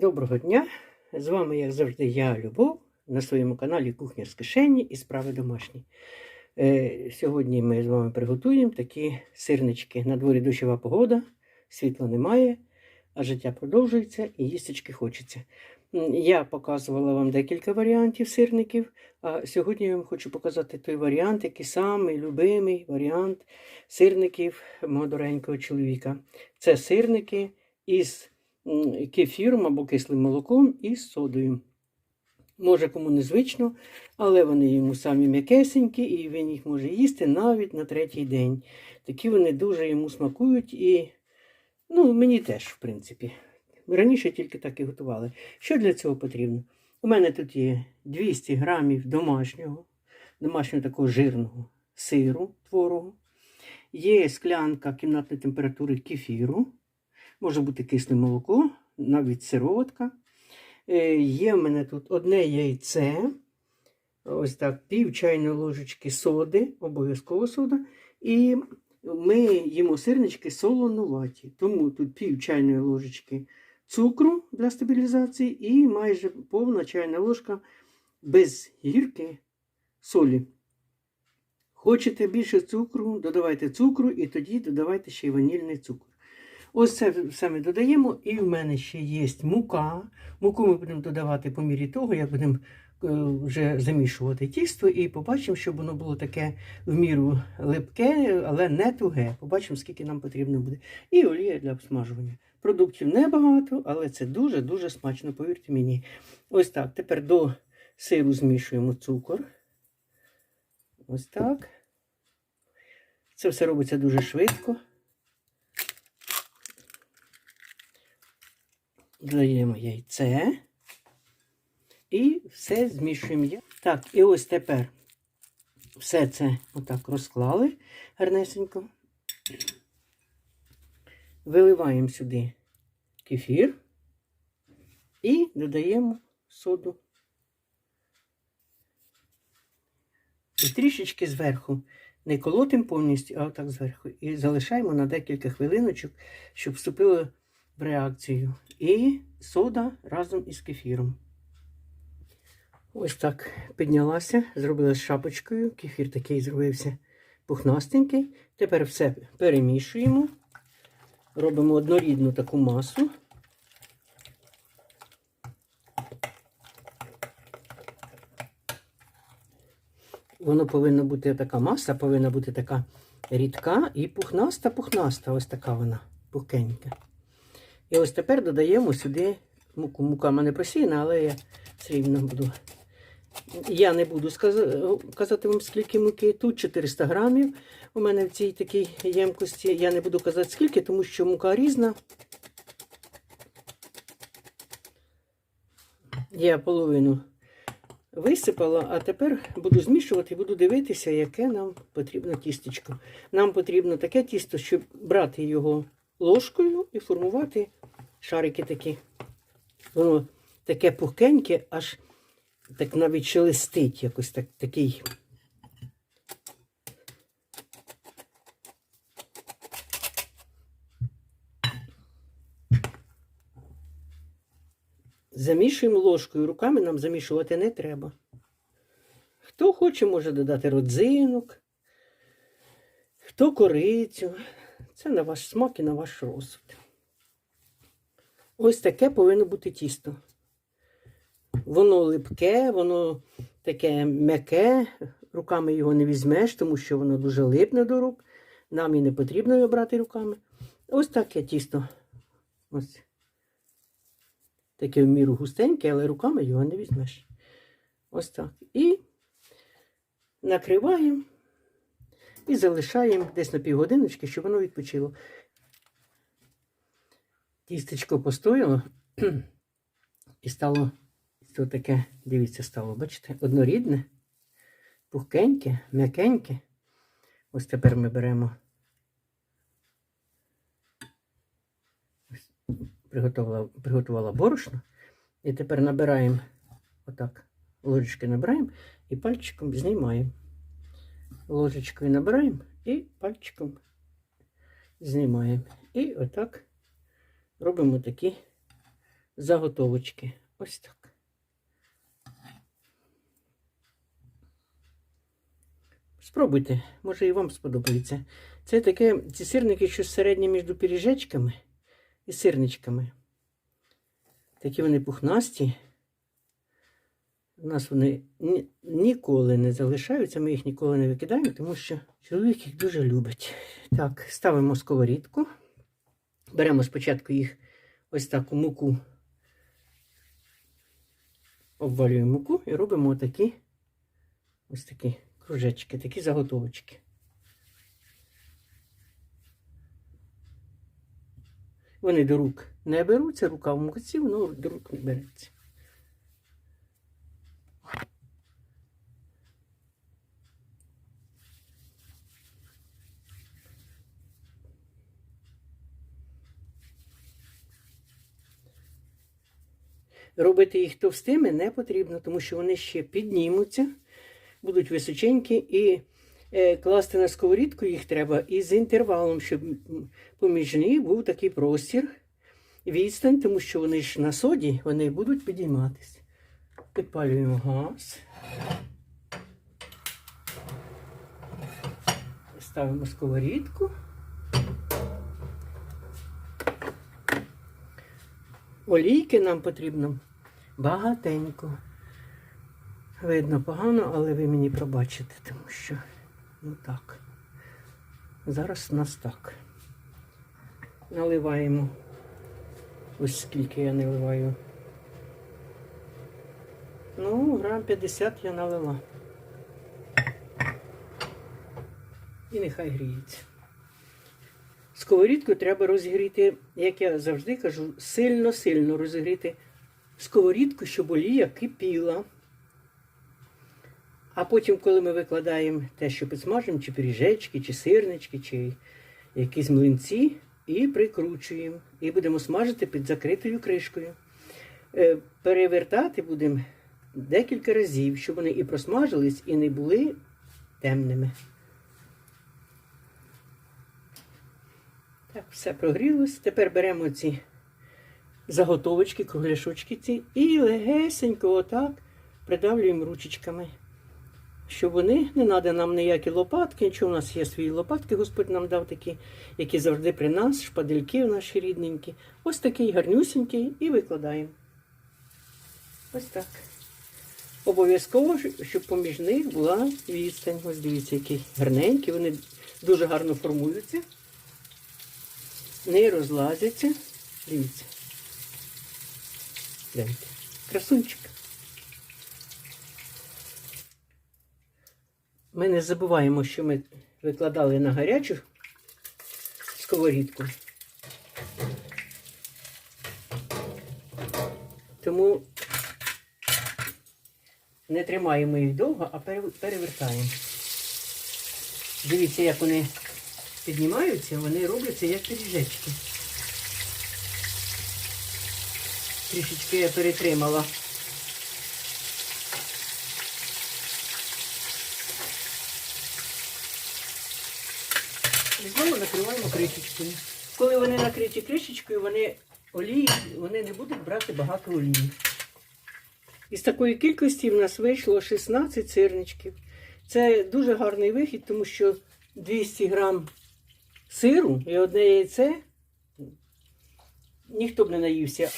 Доброго дня! З вами, як завжди, я Любов на своєму каналі Кухня з кишені і справи домашні. Е, сьогодні ми з вами приготуємо такі сирнички. На дворі дощова погода, світла немає, а життя продовжується і їстечки хочеться. Я показувала вам декілька варіантів сирників, а сьогодні я вам хочу показати той варіант, який самий любимий варіант сирників мого дорогенького чоловіка. Це сирники із кефіром або кислим молоком і содою. Може, кому незвично, але вони йому самі м'якесенькі, і він їх може їсти навіть на третій день. Такі вони дуже йому смакують і ну, мені теж, в принципі. Раніше тільки так і готували. Що для цього потрібно? У мене тут є 200 грамів домашнього, домашнього такого жирного сиру творогу. Є склянка кімнатної температури кефіру. Може бути кисле молоко, навіть сироватка. Е, Є в мене тут одне яйце, ось так, пів чайної ложечки соди, обов'язково сода. І ми їмо сирнички солонуваті. Тому тут пів чайної ложечки цукру для стабілізації і майже повна чайна ложка без гірки солі. Хочете більше цукру, додавайте цукру і тоді додавайте ще й ванільний цукор. Ось це все ми додаємо, і в мене ще є мука. Муку ми будемо додавати по мірі того, як будемо е, вже замішувати тісто, і побачимо, щоб воно було таке в міру липке, але не туге. Побачимо, скільки нам потрібно буде. І олія для обсмажування. Продуктів небагато, але це дуже-дуже смачно, повірте мені. Ось так. Тепер до сиру змішуємо цукор. Ось так. Це все робиться дуже швидко. Додаємо яйце і все змішуємо. Так, і ось тепер все це отак розклали гарнесенько. Виливаємо сюди кефір і додаємо соду. І трішечки зверху. Не колотимо повністю, а отак зверху. І залишаємо на декілька хвилиночок, щоб вступило в реакцію. І сода разом із кефіром. Ось так піднялася, зробила шапочкою. Кефір такий зробився пухнастенький. Тепер все перемішуємо. Робимо однорідну таку масу. Воно повинно бути така маса, повинна бути така рідка і пухнаста-пухнаста. Ось така вона, пухкенька. І ось тепер додаємо сюди муку. Мука в мене просіяна, але я все рівно буду. Я не буду казати вам, скільки муки. Тут 400 грамів у мене в цій такій ємкості. Я не буду казати скільки, тому що мука різна. Я половину висипала, а тепер буду змішувати і буду дивитися, яке нам потрібно тістечко. Нам потрібно таке тісто, щоб брати його ложкою і формувати шарики такі. Воно таке пухкеньке, аж так навіть шелестить якось так, такий. Замішуємо ложкою, руками нам замішувати не треба. Хто хоче, може додати родзинок, хто корицю. Це на ваш смак і на ваш розсуд. Ось таке повинно бути тісто. Воно липке, воно таке м'яке, руками його не візьмеш, тому що воно дуже липне до рук. Нам і не потрібно його брати руками. Ось таке тісто. Ось. Таке в міру густеньке, але руками його не візьмеш. Ось так. І накриваємо і залишаємо десь на півгодиночки, щоб воно відпочило. Тістечко постояло і стало то таке, дивіться, стало, бачите, однорідне, пухкеньке, м'якеньке. Ось тепер ми беремо. Приготувала, приготувала борошно. І тепер набираємо отак, ложечки набираємо і пальчиком знімаємо. Ложечкою набираємо і пальчиком знімаємо. І отак робимо такі заготовочки. Ось так. Спробуйте, може і вам сподобається. Це таке, ці сирники, що середні між пиріжечками і сирничками. Такі вони пухнасті. У нас вони ні- ніколи не залишаються, ми їх ніколи не викидаємо, тому що чоловік їх дуже любить. Так, ставимо сковорідку. Беремо спочатку їх ось так у муку. Обвалюємо муку і робимо такі ось такі кружечки, такі заготовочки. Вони до рук не беруться, рука в муці, воно до рук не береться. Робити їх товстими не потрібно, тому що вони ще піднімуться, будуть височенькі, і е, класти на сковорідку їх треба із інтервалом, щоб поміж них був такий простір, відстань, тому що вони ж на соді вони будуть підійматися. Підпалюємо газ. Ставимо сковорідку. Олійки нам потрібно багатенько. Видно погано, але ви мені пробачите, тому що ну так. Зараз у нас так. Наливаємо. Ось скільки я наливаю. Ну, грам 50 я налила. І нехай гріється. Сковорідку треба розігріти, як я завжди кажу, сильно-сильно розігріти сковорідку, щоб олія кипіла. А потім, коли ми викладаємо те, що підсмажимо, чи пиріжечки, чи сирнички, чи якісь млинці, і прикручуємо. І будемо смажити під закритою кришкою. Е, Перевертати будемо декілька разів, щоб вони і просмажились, і не були темними. Так, все прогрілось. Тепер беремо ці заготовочки, кругляшочки ці і легесенько отак придавлюємо ручечками. Щоб вони, не треба нам ніякі лопатки, нічого у нас є свої лопатки, Господь нам дав такі, які завжди при нас, шпадельки наші рідненькі. Ось такий гарнюсенький і викладаємо. Ось так. Обов'язково, щоб поміж них була відстань. Ось дивіться, які гарненькі, вони дуже гарно формуються не розлазяться. Дивіться. Гляньте. Красунчик. Ми не забуваємо, що ми викладали на гарячу сковорідку. Тому не тримаємо їх довго, а перевертаємо. Дивіться, як вони піднімаються, вони робляться як пиріжечки. Трішечки я перетримала. І знову накриваємо кришечкою. Коли вони накриті кришечкою, вони олії, вони не будуть брати багато олії. Із такої кількості в нас вийшло 16 сирничків. Це дуже гарний вихід, тому що 200 грам сиру і одне яйце ніхто б не наївся.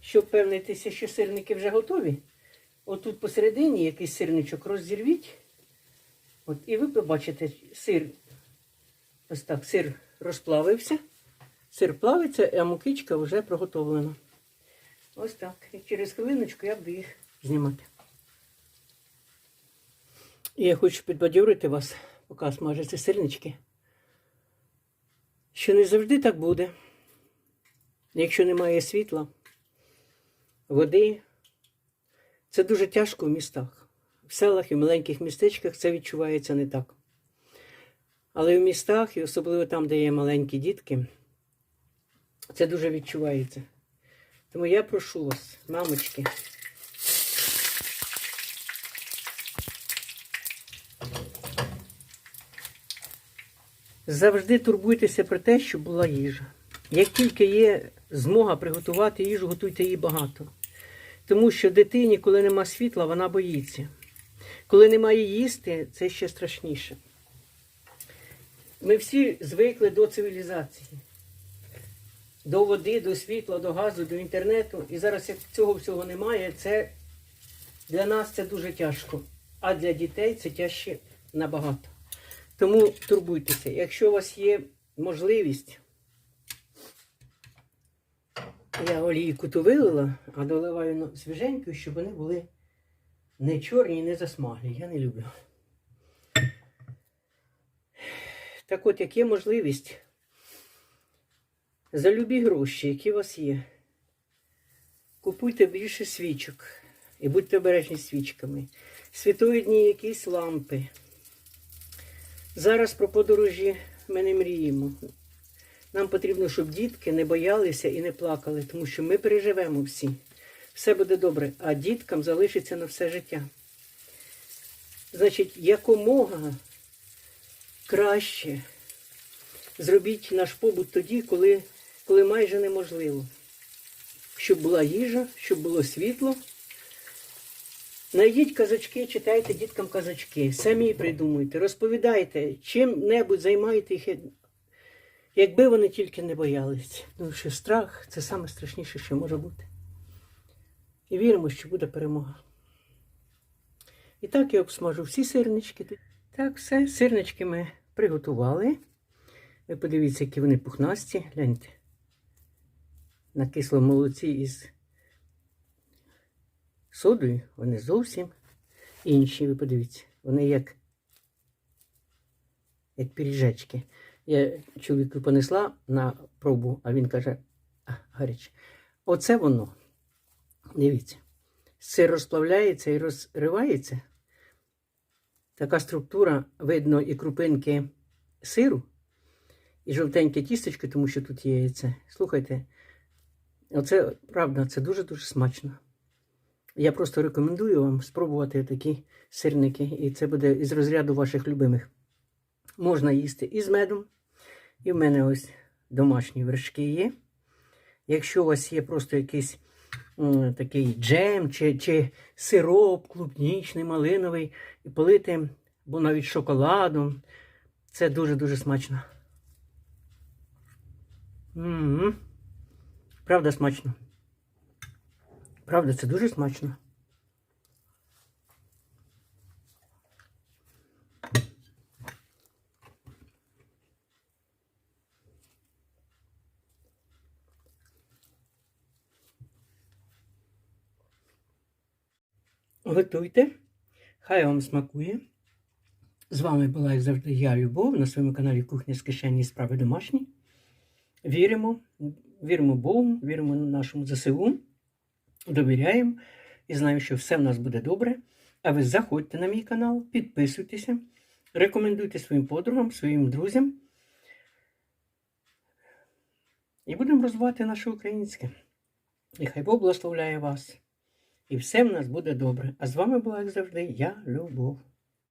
Щоб впевнитися, що сирники вже готові, отут посередині якийсь сирничок розірвіть. От, і ви побачите, сир, ось так, сир розплавився, сир плавиться, а мукичка вже проготовлена. Ось так. І через хвилиночку я буду їх знімати. І я хочу підбадьорити вас, поки смажаться сирнички, що не завжди так буде. Якщо немає світла, води, це дуже тяжко в містах. В селах і в маленьких містечках це відчувається не так. Але в містах, і особливо там, де є маленькі дітки, Це дуже відчувається. Тому я прошу вас, мамочки. Завжди турбуйтеся про те, щоб була їжа. Як тільки є змога приготувати їжу, готуйте її багато. Тому що дитині, коли нема світла, вона боїться. Коли немає їсти, це ще страшніше. Ми всі звикли до цивілізації, до води, до світла, до газу, до інтернету. І зараз, як цього всього немає, це для нас це дуже тяжко. А для дітей це тяжче набагато. Тому турбуйтеся, якщо у вас є можливість, я олійку ту вилила, а доливаю свіженьку, щоб вони були не чорні, не засмаглі. Я не люблю. Так от, як є можливість, за любі гроші, які у вас є, купуйте більше свічок і будьте обережні свічками. Світовідні якісь лампи. Зараз про подорожі ми не мріємо. Нам потрібно, щоб дітки не боялися і не плакали, тому що ми переживемо всі. Все буде добре, а діткам залишиться на все життя. Значить, якомога краще зробіть наш побут тоді, коли, коли майже неможливо. Щоб була їжа, щоб було світло. Найдіть казачки, читайте діткам казачки, самі придумуйте, розповідайте, чим-небудь займайте їх, якби вони тільки не боялись. Тому що страх це найстрашніше, що може бути. І віримо, що буде перемога. І так я обсмажу всі сирнички. Так, все, сирнички ми приготували. Ви подивіться, які вони пухнасті. Гляньте. На кислому молоці із содою вони зовсім інші. Ви подивіться. Вони як, як пиріжечки. Я чоловіку понесла на пробу, а він каже, а, гаряче. Оце воно. Дивіться. Сир розплавляється і розривається. Така структура, видно, і крупинки сиру, і жовтеньке тістечко, тому що тут є яйце. Слухайте, оце правда, це дуже-дуже смачно. Я просто рекомендую вам спробувати такі сирники, і це буде із розряду ваших любимих. Можна їсти і з медом, і в мене ось домашні вершки є. Якщо у вас є просто якийсь такий джем чи, чи сироп клубнічний, малиновий, і полити, бо навіть шоколадом, це дуже-дуже смачно. М-м. Правда, смачно. Правда, це дуже смачно. Готуйте, хай вам смакує. З вами була, як завжди, я, Любов, на своєму каналі Кухня з кишені і справи домашні. Віримо, віримо Богу, віримо нашому ЗСУ, довіряємо і знаємо, що все в нас буде добре. А ви заходьте на мій канал, підписуйтеся, рекомендуйте своїм подругам, своїм друзям. І будемо розвивати наше українське. І хай Бог благословляє вас. І все в нас буде добре. А з вами була, як завжди, я, Любов.